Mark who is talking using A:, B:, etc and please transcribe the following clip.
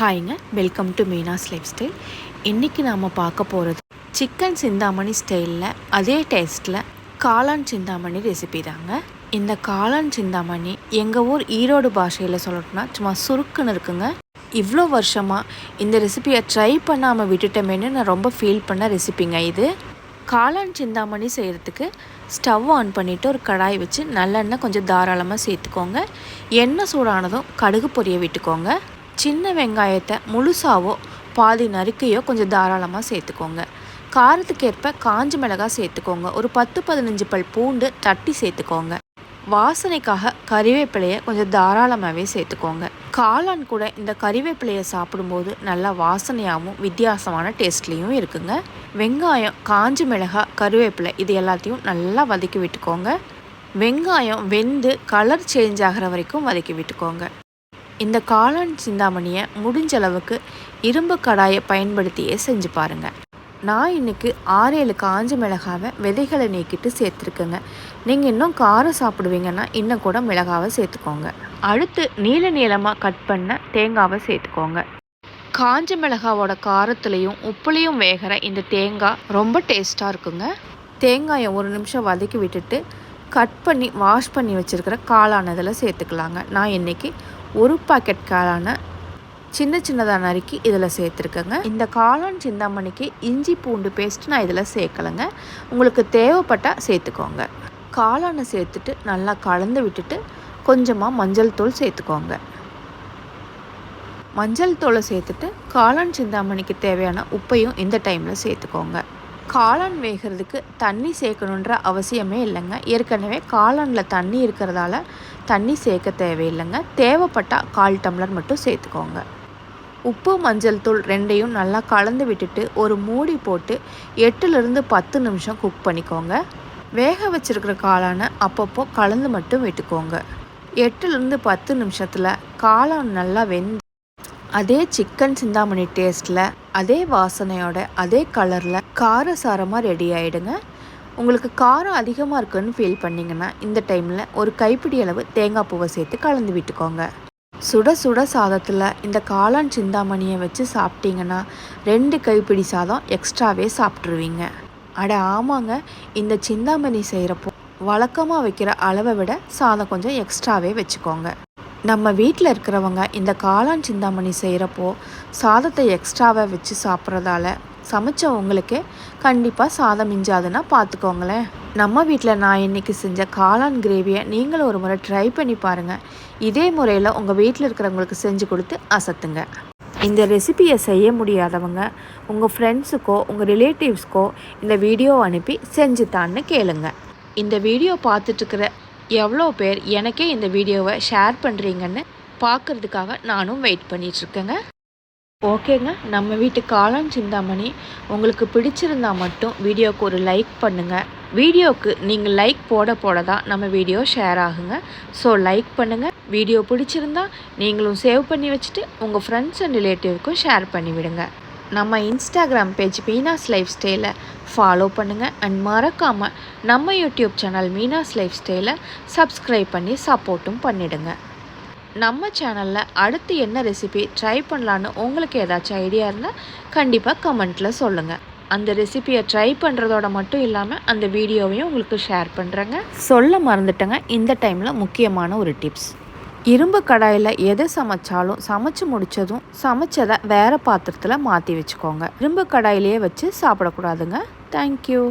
A: ஹாய்ங்க welcome to Meena's lifestyle. இன்றைக்கி நாம் பார்க்க போகிறது சிக்கன் சிந்தாமணி ஸ்டைலில் அதே டேஸ்ட்டில் காளான் சிந்தாமணி ரெசிபி தாங்க. இந்த காளான் சிந்தாமணி எங்கள் ஊர் ஈரோடு பாஷையில் சொல்லணும்னா சும்மா சுருக்குன்னு இருக்குங்க. இவ்வளோ வருஷமாக இந்த ரெசிபியை ட்ரை பண்ணாமல் விட்டுட்டோமேன்னு நான் ரொம்ப ஃபீல் பண்ண ரெசிபிங்க இது. காளான் சிந்தாமணி செய்கிறதுக்கு ஸ்டவ் ஆன் பண்ணிவிட்டு ஒரு கடாய் வச்சு நல்லெண்ணெய் கொஞ்சம் தாராளமாக சேர்த்துக்கோங்க. எண்ணெய் சூடானதும் கடுகு பொரிய விட்டுக்கோங்க. சின்ன வெங்காயத்தை முழுசாவோ பாதி நறுக்கையோ கொஞ்சம் தாராளமாக சேர்த்துக்கோங்க. காரத்துக்கேற்ப காஞ்ச மிளகாய் சேர்த்துக்கோங்க. ஒரு பத்து பதினஞ்சு பல் பூண்டு தட்டி சேர்த்துக்கோங்க. வாசனைக்காக கறிவேப்பிலையை கொஞ்சம் தாராளமாகவே சேர்த்துக்கோங்க. காளான் கூட இந்த கறிவேப்பிலையை சாப்பிடும்போது நல்லா வாசனையாகவும் வித்தியாசமான டேஸ்ட்லேயும் இருக்குங்க. வெங்காயம் காஞ்ச மிளகாய் கருவேப்பிலை இது எல்லாத்தையும் நல்லா வதக்கி விட்டுக்கோங்க. வெங்காயம் வெந்து கலர் சேஞ்ச் ஆகிற வரைக்கும் வதக்கி விட்டுக்கோங்க. இந்த காளான் சிந்தாமணியை முடிஞ்ச அளவுக்கு இரும்பு கடாயை பயன்படுத்தியே செஞ்சு பாருங்கள் நான் இன்றைக்கி ஆறு ஏழு காஞ்ச மிளகாவை விதைகளை நீக்கிட்டு சேர்த்துருக்கேங்க. நீங்கள் இன்னும் காரம் சாப்பிடுவீங்கன்னா இன்னும் கூட மிளகாவை சேர்த்துக்கோங்க. அடுத்து நீல நீளமாக கட் பண்ண தேங்காவை சேர்த்துக்கோங்க. காஞ்ச மிளகாவோட காரத்துலேயும் உப்புலேயும் வேகிற இந்த தேங்காய் ரொம்ப டேஸ்ட்டாக இருக்குங்க. தேங்காயை ஒரு நிமிஷம் வதக்கி விட்டுட்டு கட் பண்ணி வாஷ் பண்ணி வச்சுருக்கிற காளானதில் சேர்த்துக்கலாங்க. நான் இன்றைக்கி ஒரு பாக்கெட் காளான சின்ன சின்னதாக நறுக்கி இதில் சேர்த்துருக்கேங்க. இந்த காளான் சிந்தாமணிக்கு இஞ்சி பூண்டு பேஸ்ட் நான் இதில் சேர்க்கலைங்க. உங்களுக்கு தேவைப்பட்டால் சேர்த்துக்கோங்க. காளானை சேர்த்துட்டு நல்லா கலந்து விட்டுட்டு கொஞ்சமாக மஞ்சள் தூள் சேர்த்துக்கோங்க. மஞ்சள் தூளை சேர்த்துட்டு காளான் சிந்தாமணிக்கு தேவையான உப்பையும் இந்த டைமில் சேர்த்துக்கோங்க. காளான் வேகிறதுக்கு தண்ணி சேர்க்கணுன்ற அவசியமே இல்லைங்க. ஏற்கனவே காளானில் தண்ணி இருக்கிறதால தண்ணி சேர்க்க தேவையில்லைங்க. தேவைப்பட்டால் கால் டம்ளர் மட்டும் சேர்த்துக்கோங்க. உப்பு மஞ்சள் தூள் ரெண்டையும் நல்லா கலந்து விட்டுட்டு ஒரு மூடி போட்டு எட்டுலேருந்து பத்து நிமிஷம் குக் பண்ணிக்கோங்க. வேக வச்சுருக்கிற காளானை அப்பப்போ கலந்து மட்டும் விட்டுக்கோங்க. எட்டுலேருந்து பத்து நிமிஷத்தில் காளான் நல்லா வெந்து அதே சிக்கன் சிந்தாமணி டேஸ்ட்டில் அதே வாசனையோட அதே கலரில் காரசாரமாக ரெடி ஆகிடுங்க உங்களுக்கு காரம் அதிகமாக இருக்குன்னு ஃபீல் பண்ணிங்கன்னா இந்த டைமில் ஒரு கைப்பிடி அளவு தேங்காய் பூவை சேர்த்து கலந்து விட்டுக்கோங்க. சுட சுட சாதத்தில் இந்த காளான் சிந்தாமணியை வச்சு சாப்பிட்டீங்கன்னா ரெண்டு கைப்பிடி சாதம் எக்ஸ்ட்ராவே சாப்பிட்ருவீங்க அட ஆமாங்க இந்த சிந்தாமணி செய்கிறப்போ வழக்கமாக வைக்கிற அளவை விட சாதம் கொஞ்சம் எக்ஸ்ட்ராவே வச்சுக்கோங்க. நம்ம வீட்டில் இருக்கிறவங்க இந்த காளான் சிந்தாமணி செய்கிறப்போ சாதத்தை எக்ஸ்ட்ராவாக வச்சு சாப்பிட்றதால சமைச்சவங்களுக்கு கண்டிப்பாக சாதம் மிஞ்சாதுன்னா பார்த்துக்கோங்களேன் நம்ம வீட்டில் நான் இன்றைக்கி செஞ்ச காளான் கிரேவியை நீங்களும் ஒரு முறை ட்ரை பண்ணி பாருங்கள் இதே முறையில் உங்கள் வீட்டில் இருக்கிறவங்களுக்கு செஞ்சு கொடுத்து அசத்துங்க. இந்த ரெசிபியை செய்ய முடியாதவங்க உங்கள் ஃப்ரெண்ட்ஸுக்கோ உங்கள் ரிலேட்டிவ்ஸ்க்கோ இந்த வீடியோ அனுப்பி செஞ்சு தான்னு கேளுங்க. இந்த வீடியோ பார்த்துட்ருக்கிற எவ்வளோ பேர் எனக்கே இந்த வீடியோவை ஷேர் பண்ணுறீங்கன்னு பார்க்குறதுக்காக நானும் வெயிட் பண்ணிகிட்ருக்கேங்க ஓகேங்க. நம்ம வீட்டு காளான் சிந்தாமணி உங்களுக்கு பிடிச்சிருந்தா மட்டும் வீடியோவுக்கு ஒரு லைக் பண்ணுங்கள் வீடியோவுக்கு நீங்கள் லைக் போட போட தான் நம்ம வீடியோ ஷேர் ஆகுங்க. ஸோ லைக் பண்ணுங்கள் வீடியோ பிடிச்சிருந்தா நீங்களும் சேவ் பண்ணி வச்சுட்டு உங்கள் ஃப்ரெண்ட்ஸ் அண்ட் ரிலேட்டிவ்க்கும் ஷேர் பண்ணிவிடுங்க நம்ம இன்ஸ்டாகிராம் பேஜ் மீனாஸ் லைஃப் ஸ்டைலை ஃபாலோ பண்ணுங்கள் அண்ட் மறக்காமல் நம்ம யூடியூப் சேனல் மீனாஸ் லைஃப் ஸ்டைலை சப்ஸ்கிரைப் பண்ணி சப்போர்ட்டும் பண்ணிவிடுங்க நம்ம சேனலில் அடுத்து என்ன ரெசிபி ட்ரை பண்ணலான்னு உங்களுக்கு ஏதாச்சும் ஐடியா இருந்தால் கண்டிப்பாக கமெண்ட்டில் சொல்லுங்கள் அந்த ரெசிபியை ட்ரை பண்ணுறதோட மட்டும் இல்லாமல் அந்த வீடியோவையும் உங்களுக்கு ஷேர் பண்ணுறேங்க சொல்ல மறந்துட்டேங்க. இந்த டைமில் முக்கியமான ஒரு டிப்ஸ் இரும்பு கடாயில் எதை சமைச்சாலும் சமைச்சு முடித்ததும் சமைச்சதை வேறு பாத்திரத்தில் மாற்றி வச்சுக்கோங்க. இரும்பு கடாயிலேயே வச்சு சாப்பிடக்கூடாதுங்க. தேங்க்யூ